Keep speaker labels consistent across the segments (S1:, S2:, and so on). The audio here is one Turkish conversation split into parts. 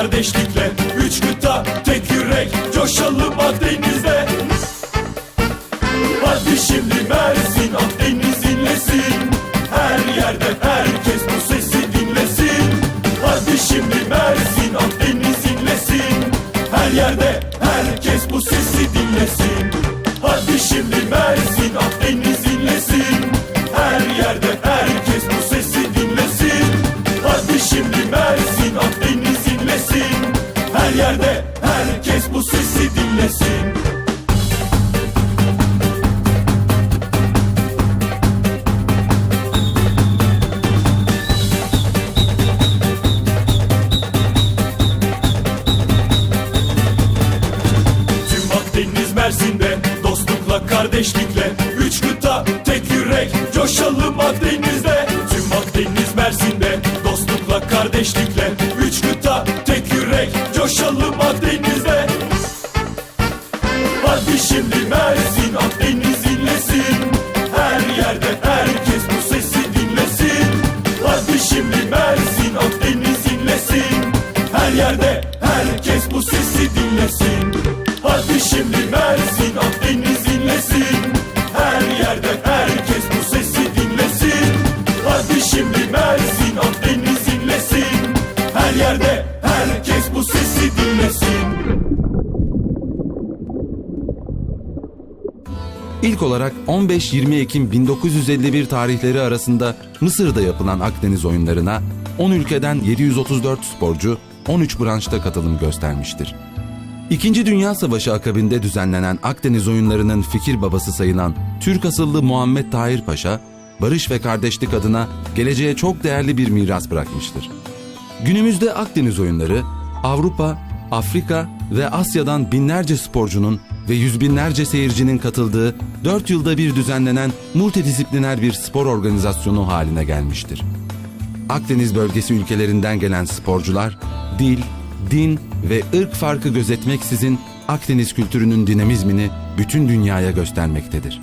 S1: kardeşlikle. Üç kıta tek yürek Coşalım Akdeniz'de Tüm Akdeniz Mersin'de dostlukla kardeşlikle Üç kıta tek yürek coşalım Akdeniz'de. Tüm Akdeniz Mersin'de dostlukla kardeşlikle
S2: İlk olarak 15-20 Ekim 1951 tarihleri arasında Mısır'da yapılan Akdeniz oyunlarına 10 ülkeden 734 sporcu 13 branşta katılım göstermiştir. İkinci Dünya Savaşı akabinde düzenlenen Akdeniz oyunlarının fikir babası sayılan Türk asıllı Muhammed Tahir Paşa, barış ve kardeşlik adına geleceğe çok değerli bir miras bırakmıştır. Günümüzde Akdeniz oyunları Avrupa, Afrika ve Asya'dan binlerce sporcunun ve yüz binlerce seyircinin katıldığı 4 yılda bir düzenlenen multidisipliner bir spor organizasyonu haline gelmiştir. Akdeniz bölgesi ülkelerinden gelen sporcular dil, din ve ırk farkı gözetmeksizin Akdeniz kültürünün dinamizmini bütün dünyaya göstermektedir.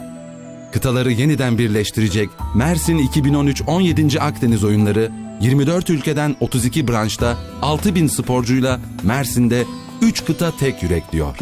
S2: Kıtaları yeniden birleştirecek Mersin 2013 17. Akdeniz oyunları 24 ülkeden 32 branşta 6000 sporcuyla Mersin'de 3 kıta tek yürek diyor.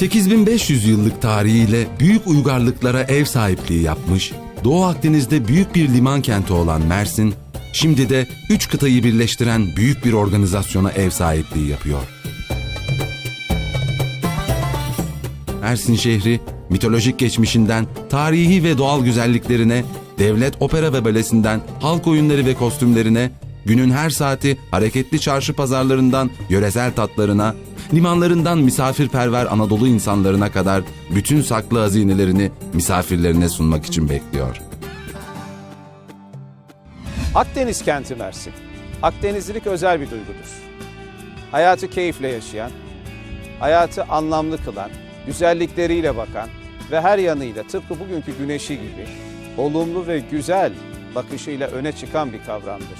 S2: ...8500 yıllık tarihiyle büyük uygarlıklara ev sahipliği yapmış... ...Doğu Akdeniz'de büyük bir liman kenti olan Mersin... ...şimdi de üç kıtayı birleştiren büyük bir organizasyona ev sahipliği yapıyor. Mersin şehri mitolojik geçmişinden tarihi ve doğal güzelliklerine, devlet opera ve balesinden halk oyunları ve kostümlerine, günün her saati hareketli çarşı pazarlarından yöresel tatlarına, limanlarından misafirperver Anadolu insanlarına kadar bütün saklı hazinelerini misafirlerine sunmak için bekliyor.
S3: Akdeniz kenti Mersin. Akdenizlilik özel bir duygudur. Hayatı keyifle yaşayan, hayatı anlamlı kılan, güzellikleriyle bakan ve her yanıyla tıpkı bugünkü güneşi gibi olumlu ve güzel bakışıyla öne çıkan bir kavramdır.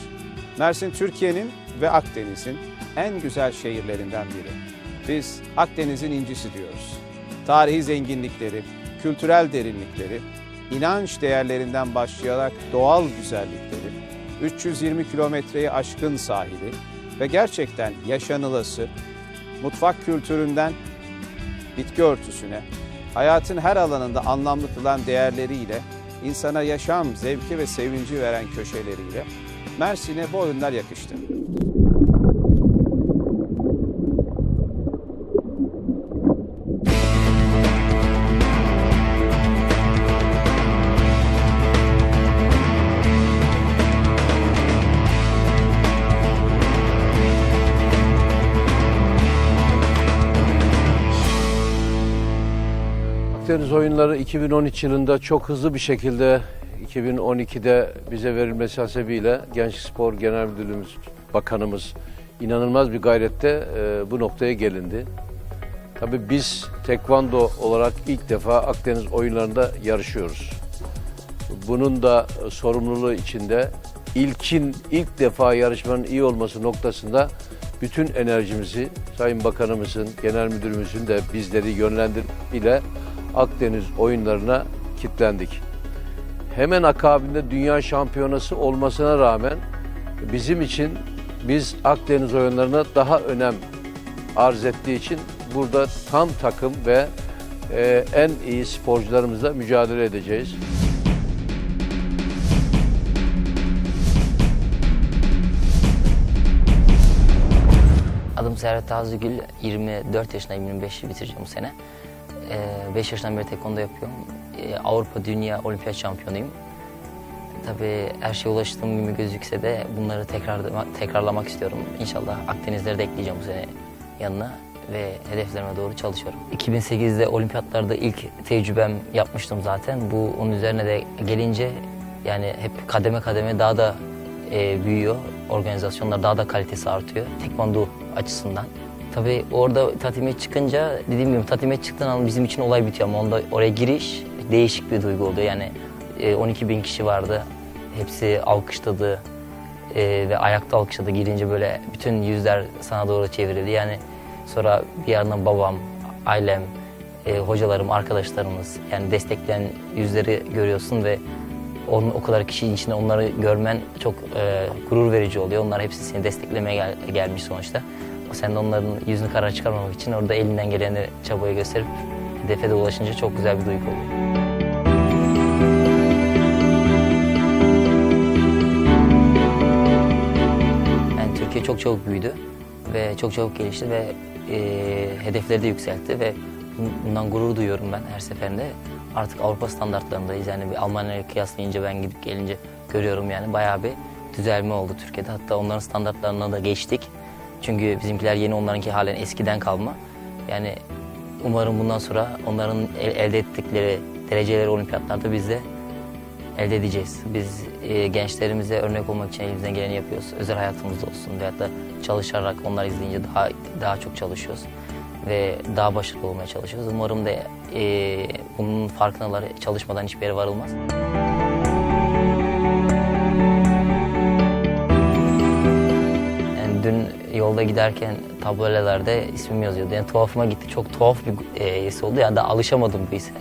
S3: Mersin Türkiye'nin ve Akdeniz'in en güzel şehirlerinden biri. Biz Akdeniz'in incisi diyoruz. Tarihi zenginlikleri, kültürel derinlikleri, inanç değerlerinden başlayarak doğal güzellikleri, 320 kilometreyi aşkın sahili ve gerçekten yaşanılası, mutfak kültüründen bitki örtüsüne, hayatın her alanında anlamlı kılan değerleriyle, insana yaşam, zevki ve sevinci veren köşeleriyle Mersin'e bu oyunlar yakıştı.
S4: Akdeniz oyunları 2013 yılında çok hızlı bir şekilde 2012'de bize verilmesi hasebiyle Genç Spor Genel Müdürlüğümüz, Bakanımız inanılmaz bir gayrette e, bu noktaya gelindi. Tabii biz tekvando olarak ilk defa Akdeniz oyunlarında yarışıyoruz. Bunun da sorumluluğu içinde ilkin ilk defa yarışmanın iyi olması noktasında bütün enerjimizi Sayın Bakanımızın, Genel Müdürümüzün de bizleri yönlendir ile Akdeniz oyunlarına kitlendik. Hemen akabinde dünya şampiyonası olmasına rağmen bizim için biz Akdeniz oyunlarına daha önem arz ettiği için burada tam takım ve e, en iyi sporcularımızla mücadele edeceğiz.
S5: Adım Serhat Tazgül, 24 yaşındayım, 25'i bitireceğim bu sene. 5 yaşından beri tekvando yapıyorum. Ee, Avrupa, Dünya, Olimpiyat şampiyonuyum. Tabii her şeye ulaştığım gibi gözükse de bunları tekrar, tekrarlamak istiyorum. İnşallah Akdenizleri de ekleyeceğim bu sene yanına ve hedeflerime doğru çalışıyorum. 2008'de olimpiyatlarda ilk tecrübem yapmıştım zaten. Bu onun üzerine de gelince yani hep kademe kademe daha da e, büyüyor. Organizasyonlar daha da kalitesi artıyor. Tekvando açısından. Tabii orada tatime çıkınca dediğim gibi tatime çıktığın an bizim için olay bitiyor ama onda oraya giriş değişik bir duygu oluyor. Yani e, 12 bin kişi vardı. Hepsi alkışladı e, ve ayakta alkışladı. Girince böyle bütün yüzler sana doğru çevrildi. Yani sonra bir yandan babam, ailem, e, hocalarım, arkadaşlarımız yani destekleyen yüzleri görüyorsun ve onun o kadar kişinin içinde onları görmen çok e, gurur verici oluyor. Onlar hepsi seni desteklemeye gel- gelmiş sonuçta. Sen de onların yüzünü kara çıkarmamak için orada elinden geleni çabayı gösterip hedefe de ulaşınca çok güzel bir duygu oluyor. Yani Türkiye çok çabuk büyüdü ve çok çabuk gelişti ve e, hedefleri de yükseltti ve bundan gurur duyuyorum ben her seferinde. Artık Avrupa standartlarındayız yani bir Almanya'ya kıyaslayınca ben gidip gelince görüyorum yani bayağı bir düzelme oldu Türkiye'de. Hatta onların standartlarına da geçtik. Çünkü bizimkiler yeni onlarınki halen eskiden kalma. Yani umarım bundan sonra onların el- elde ettikleri dereceleri olimpiyatlarda biz de elde edeceğiz. Biz e, gençlerimize örnek olmak için elimizden geleni yapıyoruz. Özel hayatımızda olsun veyahut da çalışarak onlar izleyince daha daha çok çalışıyoruz ve daha başarılı olmaya çalışıyoruz. Umarım da e, bunun farkındalar çalışmadan hiçbir yere varılmaz. Yani dün yolda giderken tabelalarda ismim yazıyordu. Yani tuhafıma gitti. Çok tuhaf bir e, his oldu. Yani daha alışamadım bu hisse.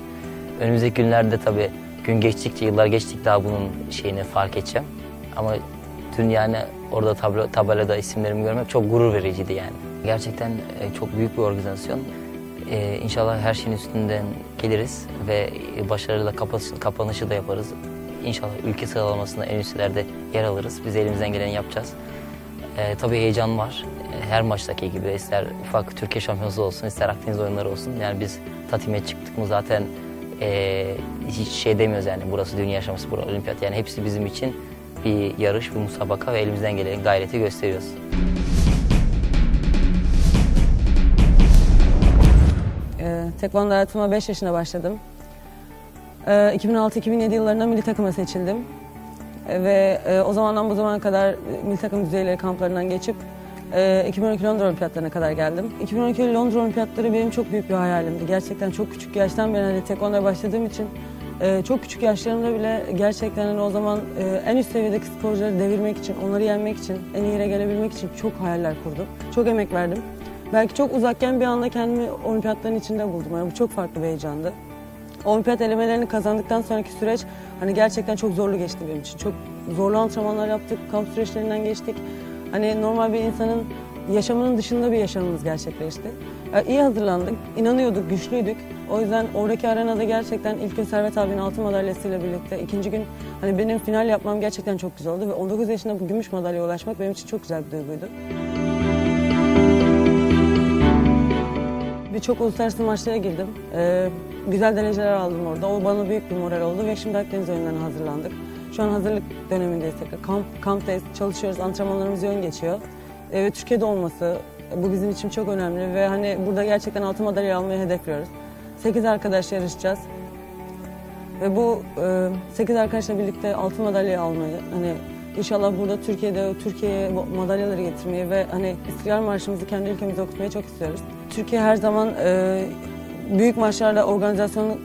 S5: Önümüzdeki günlerde tabii gün geçtikçe, yıllar geçtikçe daha bunun şeyini fark edeceğim. Ama dün yani orada tablo, tabelada isimlerimi görmek çok gurur vericiydi yani. Gerçekten e, çok büyük bir organizasyon. E, inşallah her şeyin üstünden geliriz ve başarıyla kapanışı, kapanışı da yaparız. İnşallah ülke sıralamasında en üstlerde yer alırız. Biz elimizden geleni yapacağız. E, tabii heyecan var. E, her maçtaki gibi ister ufak Türkiye şampiyonası olsun, ister Akdeniz oyunları olsun. Yani biz tatime çıktık mı zaten e, hiç şey demiyoruz yani burası dünya şampiyonası, burası olimpiyat. Yani hepsi bizim için bir yarış, bir musabaka ve elimizden gelen gayreti gösteriyoruz.
S6: Ee, tekvando hayatıma 5 yaşında başladım. Ee, 2006-2007 yıllarında milli takıma seçildim. Ve e, o zamandan bu zamana kadar e, milli takım düzeyleri kamplarından geçip e, 2012 Londra Olimpiyatlarına kadar geldim. 2012 Londra Olimpiyatları benim çok büyük bir hayalimdi. Gerçekten çok küçük yaştan beri hani tekvandoya başladığım için e, çok küçük yaşlarımda bile gerçekten hani o zaman e, en üst seviyedeki sporcuları devirmek için, onları yenmek için, en iyi yere gelebilmek için çok hayaller kurdum. Çok emek verdim. Belki çok uzakken bir anda kendimi olimpiyatların içinde buldum. Yani bu çok farklı bir heyecandı. Olimpiyat elemelerini kazandıktan sonraki süreç hani gerçekten çok zorlu geçti benim için. Çok zorlu antrenmanlar yaptık, kamp süreçlerinden geçtik. Hani normal bir insanın yaşamının dışında bir yaşamımız gerçekleşti. Yani iyi hazırlandık, inanıyorduk, güçlüydük. O yüzden oradaki arenada gerçekten ilk gün Servet abinin altın madalyasıyla birlikte ikinci gün hani benim final yapmam gerçekten çok güzel oldu ve 19 yaşında bu gümüş madalyaya ulaşmak benim için çok güzel bir duyguydu. Birçok uluslararası maçlara girdim. Ee, güzel dereceler aldım orada. O bana büyük bir moral oldu ve şimdi Akdeniz oyunlarına hazırlandık. Şu an hazırlık dönemindeyiz tekrar. Kamp, kamptayız, çalışıyoruz, antrenmanlarımız yoğun geçiyor. Ee, Türkiye'de olması bu bizim için çok önemli ve hani burada gerçekten altın madalya almayı hedefliyoruz. 8 arkadaş yarışacağız. Ve bu 8 arkadaşla birlikte altın madalya almayı, hani inşallah burada Türkiye'de Türkiye'ye madalyaları getirmeyi ve hani İstiklal Marşımızı kendi ülkemizde okutmayı çok istiyoruz. Türkiye her zaman e, büyük maçlarda organizasyon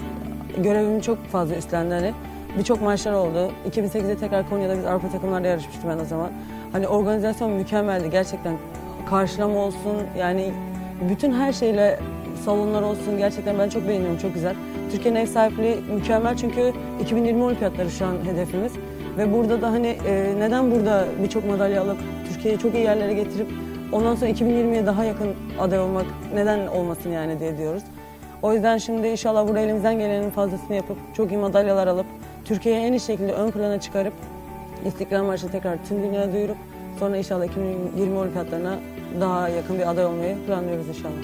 S6: görevimi çok fazla üstlendi. Hani birçok maçlar oldu. 2008'de tekrar Konya'da biz Avrupa takımlarında yarışmıştım ben o zaman. Hani organizasyon mükemmeldi gerçekten. Karşılama olsun yani bütün her şeyle salonlar olsun gerçekten ben çok beğeniyorum çok güzel. Türkiye'nin ev sahipliği mükemmel çünkü 2020 olimpiyatları şu an hedefimiz. Ve burada da hani e, neden burada birçok madalya alıp Türkiye'yi çok iyi yerlere getirip ondan sonra 2020'ye daha yakın aday olmak neden olmasın yani diye diyoruz. O yüzden şimdi inşallah burada elimizden gelenin fazlasını yapıp çok iyi madalyalar alıp Türkiye'yi en iyi şekilde ön plana çıkarıp İstiklal Marşı tekrar tüm dünyaya duyurup sonra inşallah 2020 olimpiyatlarına daha yakın bir aday olmayı planlıyoruz inşallah.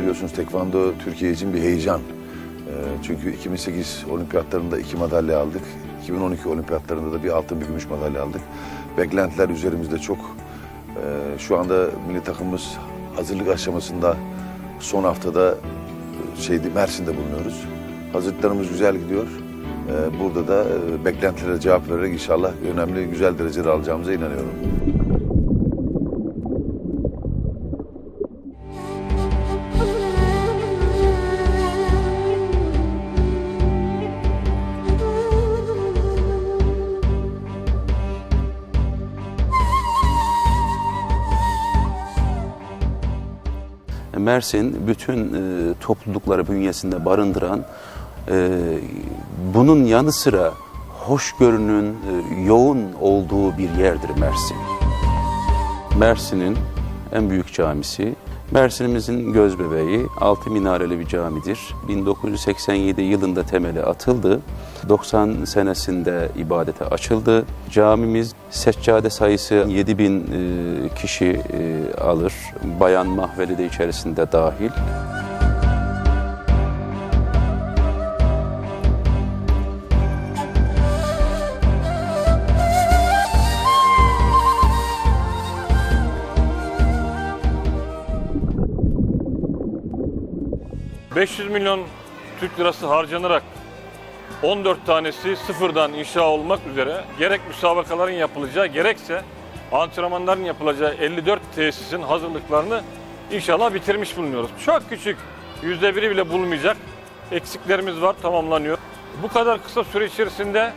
S7: Biliyorsunuz tekvando Türkiye için bir heyecan. Ee, Çünkü 2008 olimpiyatlarında iki madalya aldık. 2012 olimpiyatlarında da bir altın bir gümüş madalya aldık. Beklentiler üzerimizde çok. Ee, Şu anda milli takımımız hazırlık aşamasında son haftada e, şeydi Mersin'de bulunuyoruz. Hazırlıklarımız güzel gidiyor. Ee, Burada da e, beklentilere cevap vererek inşallah önemli güzel dereceler alacağımıza inanıyorum.
S8: Mersin bütün e, toplulukları bünyesinde barındıran, e, bunun yanı sıra hoşgörünün e, yoğun olduğu bir yerdir Mersin. Mersin'in en büyük camisi, Mersin'imizin göz bebeği, altı minareli bir camidir. 1987 yılında temeli atıldı. 90 senesinde ibadete açıldı. Camimiz seccade sayısı 7000 e, kişi e, alır. Bayan mahveli de içerisinde dahil.
S9: Hı. 500 milyon Türk lirası harcanarak 14 tanesi sıfırdan inşa olmak üzere gerek müsabakaların yapılacağı gerekse antrenmanların yapılacağı 54 tesisin hazırlıklarını inşallah bitirmiş bulunuyoruz. Çok küçük yüzde biri bile bulmayacak eksiklerimiz var tamamlanıyor. Bu kadar kısa süre içerisinde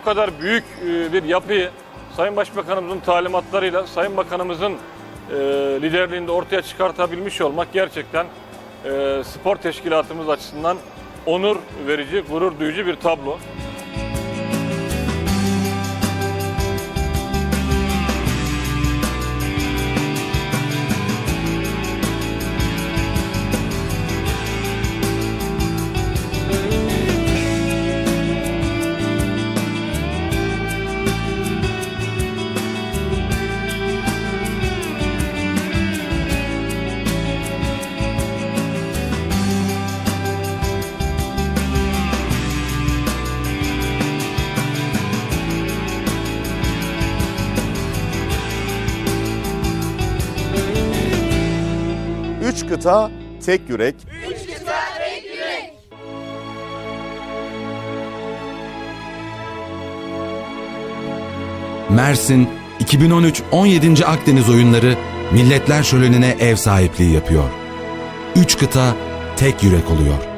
S9: bu kadar büyük e, bir yapıyı Sayın Başbakanımızın talimatlarıyla Sayın Bakanımızın e, liderliğinde ortaya çıkartabilmiş olmak gerçekten e, spor teşkilatımız açısından onur verici, gurur duyucu bir tablo.
S10: Üç kıta, tek yürek.
S2: Mersin 2013 17. Akdeniz Oyunları Milletler Şöleni'ne ev sahipliği yapıyor. Üç kıta tek yürek oluyor.